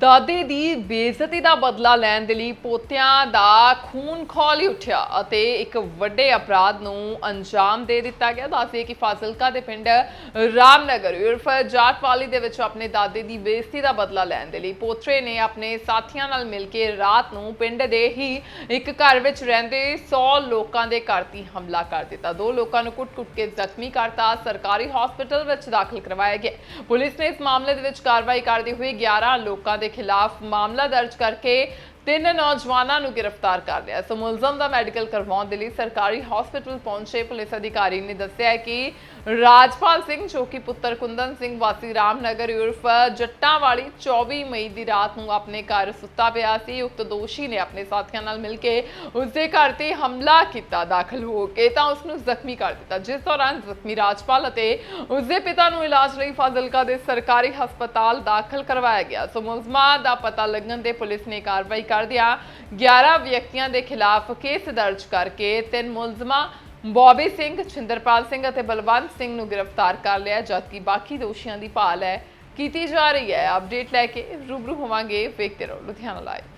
ਦਾਦੇ ਦੀ ਬੇਇੱਜ਼ਤੀ ਦਾ ਬਦਲਾ ਲੈਣ ਦੇ ਲਈ ਪੋਤਿਆਂ ਦਾ ਖੂਨ ਖੋਲ ਹੀ ਉੱਠਿਆ ਅਤੇ ਇੱਕ ਵੱਡੇ ਅਪਰਾਧ ਨੂੰ ਅੰਜਾਮ ਦੇ ਦਿੱਤਾ ਗਿਆ। ਦੱਸਦੇ ਕਿ ਫਾਜ਼ਿਲਕਾ ਦੇ ਪਿੰਡ ਰਾਮਨਗਰ ਉਰਫ ਜਾਟਵਾਲੀ ਦੇ ਵਿੱਚ ਆਪਣੇ ਦਾਦੇ ਦੀ ਬੇਇੱਜ਼ਤੀ ਦਾ ਬਦਲਾ ਲੈਣ ਦੇ ਲਈ ਪੋਤਰੇ ਨੇ ਆਪਣੇ ਸਾਥੀਆਂ ਨਾਲ ਮਿਲ ਕੇ ਰਾਤ ਨੂੰ ਪਿੰਡ ਦੇ ਹੀ ਇੱਕ ਘਰ ਵਿੱਚ ਰਹਿੰਦੇ 100 ਲੋਕਾਂ ਦੇ ਘਰ 'ਤੇ ਹਮਲਾ ਕਰ ਦਿੱਤਾ। ਦੋ ਲੋਕਾਂ ਨੂੰ ਕੁੱਟ-ਕੁੱਟ ਕੇ ਜ਼ਖਮੀ ਕਰਤਾ। ਸਰਕਾਰੀ ਹਸਪਤਾਲ ਵਿੱਚ ਦਾਖਲ ਕਰਵਾਇਆ ਗਿਆ। ਪੁਲਿਸ ਨੇ ਇਸ ਮਾਮਲੇ ਦੇ ਵਿੱਚ ਕਾਰਵਾਈ ਕਰਦੇ ਹੋਏ 11 ਲੋਕਾਂ ਦੇ ਖਿਲਾਫ ਮਾਮਲਾ ਦਰਜ ਕਰਕੇ ਤਿੰਨ ਨੌਜਵਾਨਾਂ ਨੂੰ ਗ੍ਰਿਫਤਾਰ ਕਰ ਲਿਆ। ਸੋ ਮੁਲਜ਼ਮ ਦਾ ਮੈਡੀਕਲ ਕਰਵਾਉਣ ਦੇ ਲਈ ਸਰਕਾਰੀ ਹਸਪਤਾਲ ਪਹੁੰਚੇ ਪੁਲਿਸ ਅਧਿਕਾਰੀ ਨੇ ਦੱਸਿਆ ਕਿ ਰਾਜਪਾਲ ਸਿੰਘ, ਜੋ ਕਿ ਪੁੱਤਰ ਕੁੰਦਨ ਸਿੰਘ, ਵਾਸੀ ਰਾਮਨਗਰ ਉਰਫ ਜੱਟਾਂ ਵਾਲੀ 24 ਮਈ ਦੀ ਰਾਤ ਨੂੰ ਆਪਣੇ ਘਰ ਸੁੱਤਾ ਪਿਆ ਸੀ। ਉਕਤ ਦੋਸ਼ੀ ਨੇ ਆਪਣੇ ਸਾਥੀਆਂ ਨਾਲ ਮਿਲ ਕੇ ਉਸਦੇ ਘਰ ਤੇ ਹਮਲਾ ਕੀਤਾ, ਦਾਖਲ ਹੋ ਕੇ ਤਾਂ ਉਸ ਨੂੰ ਜ਼ਖਮੀ ਕਰ ਦਿੱਤਾ। ਜਿਸ ਦੌਰਾਨ ਜ਼ਖਮੀ ਰਾਜਪਾਲ ਅਤੇ ਉਸਦੇ ਪਿਤਾ ਨੂੰ ਇਲਾਜ ਲਈ ਫਾਜ਼ਿਲਕਾ ਦੇ ਸਰਕਾਰੀ ਹਸਪਤਾਲ ਦਾਖਲ ਕਰਵਾਇਆ ਗਿਆ। ਸੋ ਮੁਲਜ਼ਮਾਂ ਦਾ ਪਤਾ ਲੱਗਣ ਤੇ ਪੁਲਿਸ ਨੇ ਕਾਰਵਾਈ ਕਰ ਕਰਦਿਆਂ 11 ਵਿਅਕਤੀਆਂ ਦੇ ਖਿਲਾਫ ਕੇਸ ਦਰਜ ਕਰਕੇ ਤਿੰਨ ਮੁਲਜ਼ਮਾਂ, ਬੌਬੀ ਸਿੰਘ, ਛਿੰਦਰਪਾਲ ਸਿੰਘ ਅਤੇ ਬਲਵੰਤ ਸਿੰਘ ਨੂੰ ਗ੍ਰਿਫਤਾਰ ਕਰ ਲਿਆ ਜਦਕਿ ਬਾਕੀ ਦੋਸ਼ੀਆਂ ਦੀ ਭਾਲ ਹੈ, ਕੀਤੀ ਜਾ ਰਹੀ ਹੈ। ਅਪਡੇਟ ਲੈ ਕੇ ਰੂਬਰੂ ਹੋਵਾਂਗੇ ਵੇਖਦੇ ਰਹੋ ਲੁਧਿਆਣਾ ਲਾਈਵ।